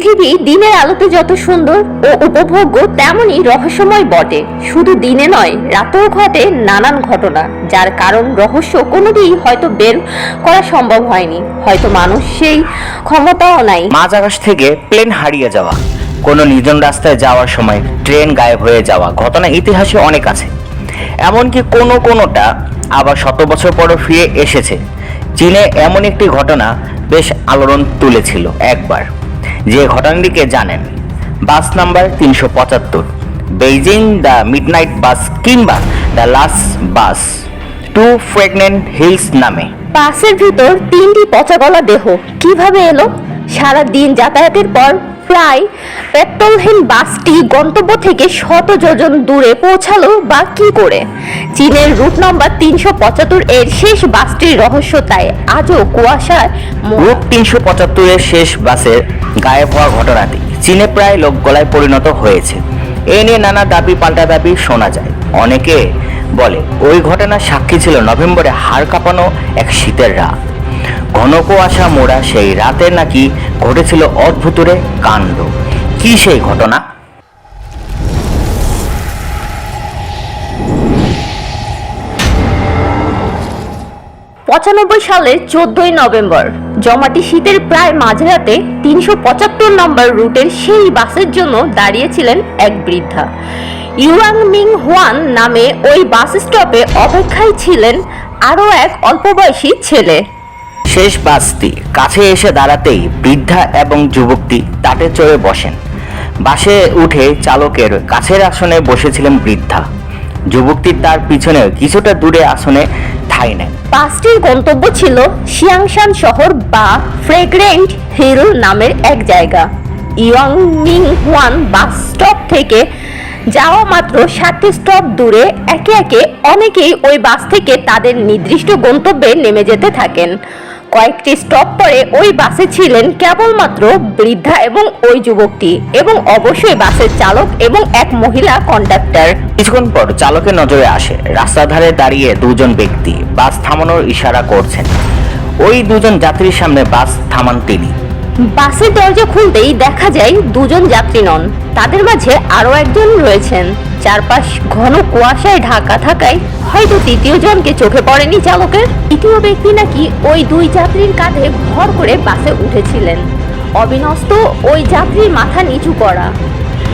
পৃথিবী দিনের আলোতে যত সুন্দর ও উপভোগ্য, তেমনই রহস্যময় বটে। শুধু দিনে নয়, রাতেও ঘটে নানান ঘটনা, যার কারণ রহস্য কোনোদিনই হয়তো বের করা সম্ভব হয়নি। হয়তো মানুষ সেই ক্ষমতাও নাই। মাঝ আকাশ থেকে প্লেন হারিয়ে যাওয়া, কোনো নির্জন রাস্তায় যাওয়ার সময় ট্রেন গায়েব হয়ে যাওয়া ঘটনা ইতিহাসে অনেক আছে। এমনকি কোনো কোনোটা আবার শত বছর পরও ফিরে এসেছে। চীনে এমন একটি ঘটনা বেশ আলোড়ন তুলেছিল একবার। যে ঘটনাটিকে জানেন। বাস নাম্বার তিনশো পঁচাত্তর। বেইজিং দ্য মিডনাইট বাস কিংবা the last bus. To pregnant hills নামে। বাসের ভিতর তিনটি পচা গলা দেহ। কীভাবে এলো? সারা দিন যাতায়াতের পর প্রায় পেট্রোলহীন বাসটি গন্তব্য থেকে শত যোজন দূরে পৌঁছালো বা কি করে? চীনের রুট নম্বর তিনশো পঁচাত্তর এর শেষ বাসটির রহস্য তাই আজও কুয়াশায় রুট তিনশো পঁচাত্তরের শেষ বাসের গায়েব হওয়া ঘটনাটি চীনে প্রায় লোক গলায় পরিণত হয়েছে। এ নিয়ে নানা দাবি পাল্টা দাবি শোনা যায়। অনেকে বলে, ওই ঘটনার সাক্ষী ছিল নভেম্বরে হাড় কাঁপানো এক শীতের রাত। ঘন কুয়াশা মোড়া সেই রাতে নাকি ঘটেছিল অদ্ভুতরে কাণ্ড। কি সেই ঘটনা? পঁচানব্বই সালের চোদ্দই নভেম্বর, জমাটি শীতের প্রায় মাঝরাতে তিনশো পঁচাত্তর নম্বর রুটের সেই বাসের জন্য দাঁড়িয়েছিলেন এক বৃদ্ধা। ইউয়াং মিং হোয়ান নামে ওই বাস স্টপে অপেক্ষায় ছিলেন আরও এক অল্পবয়সী ছেলে। শেষ বাসটি কাছে এসে দাঁড়াতেই বৃদ্ধা এবং যুবকটি তাতে চড়ে বসেন। বাসে উঠে চালকের কাছের আসনে বসেছিলেন বৃদ্ধা। যুবকটি তার পিছনে কিছুটা দূরে আসনে ঠাঁই নেন। বাসটির গন্তব্য ছিল শিয়াংশান শহর বা ফ্রেগ্রেন্ট হিল নামের এক জায়গা। Young Ming Wan bus stop থেকে যাওয়া মাত্র সাতটি স্টপ দূরে একে একে অনেকেই ওই বাস থেকে তাদের নির্দিষ্ট গন্তব্যে নেমে যেতে থাকেন। কয়েকটি স্টপ পরে ওই বাসে ছিলেন কেবলমাত্র বৃদ্ধা এবং ওই যুবকটি এবং অবশ্যই বাসের চালক এবং এক মহিলা কন্ডাক্টর কিছুক্ষণ পর চালকের নজরে আসে, রাস্তার ধারে দাঁড়িয়ে দুজন ব্যক্তি। বাস থামানোর ইশারা করছেন। ওই দুজন যাত্রীর সামনে বাস থামান তিনি। বাসের দরজা খুলতেই দেখা যায় দুজন যাত্রী নন। তাদের মাঝে আরও একজন রয়েছেন। চারপাশ ঘন কুয়াশায় ঢাকা থাকায় হয়তো তৃতীয় জনকে চোখে পড়েনি চালকের। তৃতীয় ব্যক্তি নাকি ওই দুই যাত্রীর কাঁধে ভর করে বাসে উঠেছিলেন। অবিনস্ত ওই যাত্রীর মাথা নিচু করা।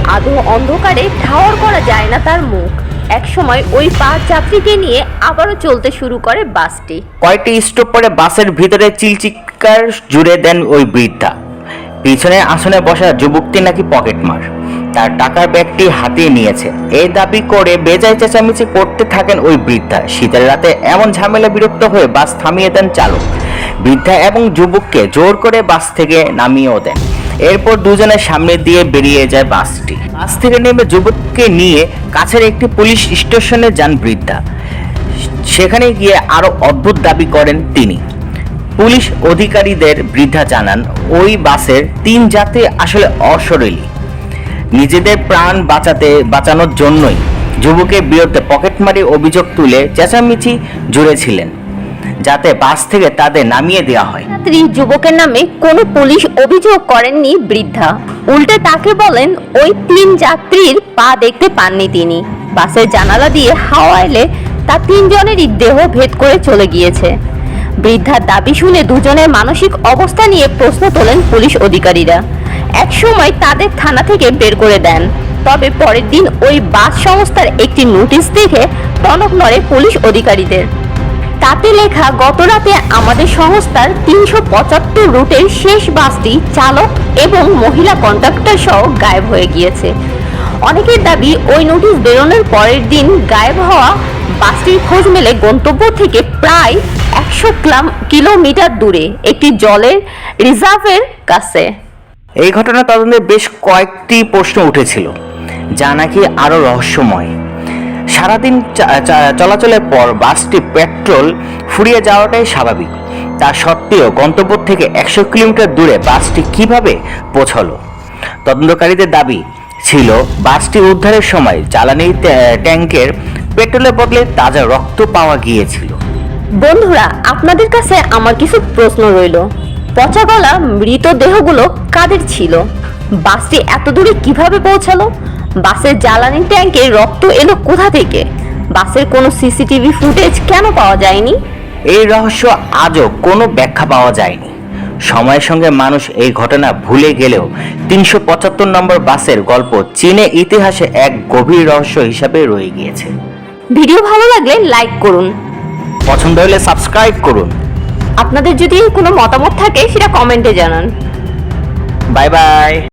আদৌ অন্ধকারে ঠাওয়ার করা যায় না তার মুখ। একসময় ওই পাঁচ যাত্রীকে নিয়ে আবারও চলতে শুরু করে বাসটি। কয়েকটি স্টপ পরে বাসের ভিতরে চিলচিৎকার জুড়ে দেন ওই বৃদ্ধা। পিছনে আসনে বসা যুবকটি নাকি পকেটমার তার টাকার ব্যাগটি হাতিয়ে নিয়েছে। এই দাবি করে বেজায় চেঁচামেচি করতে থাকেন ওই বৃদ্ধা। শীতের রাতে এমন ঝামেলা বিরক্ত হয়ে বাস থামিয়ে দেন চালক। বৃদ্ধা এবং যুবককে জোর করে বাস থেকে নামিয়েও দেন। এরপর দুজনের সামনে দিয়ে বেরিয়ে যায় বাসটি। বাস থেকে নেমে যুবককে নিয়ে কাছের একটি পুলিশ স্টেশনে যান বৃদ্ধা। সেখানে গিয়ে আরও অদ্ভুত দাবি করেন তিনি। পুলিশ অধিকারীদের বৃদ্ধা জানান, ওই বাসের তিন যাত্রী আসলে অশরীরী। নিজেদের প্রাণ বাঁচাতে, বাঁচানোর জন্যই যুবকের বিরুদ্ধে পকেটমারি অভিযোগ তুলে চেঁচামেচি জুড়েছিলেন। যাতে বাস থেকে তাদের নামিয়ে দেওয়া হয়। যাত্রী যুবকের নামে কোনো পুলিশ অভিযোগ করেননি বৃদ্ধা। উল্টে তাকে বলেন, ওই তিন যাত্রীর পা দেখতে পাননি তিনি। বাসের জানালা দিয়ে হাওয়া এলে তা তিনজনেরই দেহ ভেদ করে চলে গিয়েছে। বৃদ্ধার দাবি শুনে দুজনের মানসিক অবস্থা নিয়ে প্রশ্ন তোলেন পুলিশ অধিকারীরা। একসময় তাদের থানা থেকে বের করে দেন, তবে পরের দিন ওই বাস সংস্থার একটি নোটিশ দেখে টনক নড়ে পুলিশ অধিকারীদের। তাতে লেখা গতরাতে আমাদের সংস্থার তিনশো পঁচাত্তর রুটের শেষ বাসটি চালক এবং মহিলা কন্ডাক্টর সহ গায়েব হয়ে গিয়েছে। অনেকের দাবি, ওই নোটিশ বেরোনোর পরের দিন গায়েব হওয়া বাসটির খোঁজ মেলে গন্তব্য থেকে প্রায় একশো কিলোমিটার দূরে, একটি জলের রিজার্ভের কাছে। এই ঘটনা তদন্তে বেশ কয়েকটি প্রশ্ন উঠেছিল, যা নাকি আরও রহস্যময়। সারাদিন চলাচলের পর বাসটি পেট্রোল ফুরিয়ে যাওয়াটাই স্বাভাবিক। তা সত্ত্বেও গন্তব্য থেকে একশো কিলোমিটার দূরে বাসটি কীভাবে পৌঁছলো? তদন্তকারীদের দাবি ছিল, বাসটি উদ্ধারের সময় জ্বালানি ট্যা- ট্যাঙ্কের পেট্রোলের বদলে তাজা রক্ত পাওয়া গিয়েছিল। বন্ধুরা, আপনাদের কাছে আমার কিছু প্রশ্ন রইল। পচা গলা মৃতদেহগুলো কাদের ছিল? বাসটি এত দূরে কীভাবে পৌঁছালো? বাসের জ্বালানি ট্যাঙ্কে রক্ত এলো কোথা থেকে? বাসের কোনো সিসিটিভি ফুটেজ কেন পাওয়া যায়নি? এই রহস্য আজও কোনো ব্যাখ্যা পাওয়া যায়নি। সময়ের সঙ্গে মানুষ এই ঘটনা ভুলে গেলেও তিনশো পঁচাত্তর নম্বর বাসের গল্প চীনে ইতিহাসে এক গভীর রহস্য হিসাবে রয়ে গিয়েছে। ভিডিও ভালো লাগলে লাইক করুন। পছন্দ হলে সাবস্ক্রাইব করুন। আপনাদের যদি কোনো মতামত থাকে সেটা কমেন্টে জানান। Bye bye.